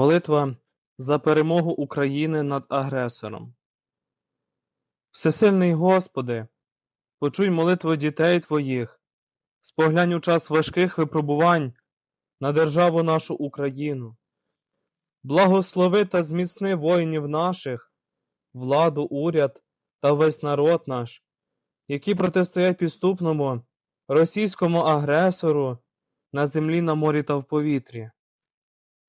Молитва за перемогу України над агресором. Всесильний Господи, почуй молитви дітей Твоїх, споглянь у час важких випробувань на державу нашу Україну. Благослови та зміцни воїнів наших, владу, уряд та весь народ наш, які протистоять підступному російському агресору на землі, на морі та в повітрі.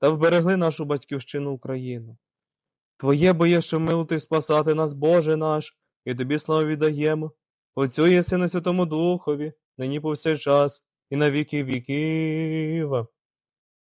та вберегли нашу батьківщину Україну. Твоє боєше що милути спасати нас, Боже наш, і тобі славу віддаємо, Отцю і Сину Святому Духові, нині повсякчас, і на віки віків.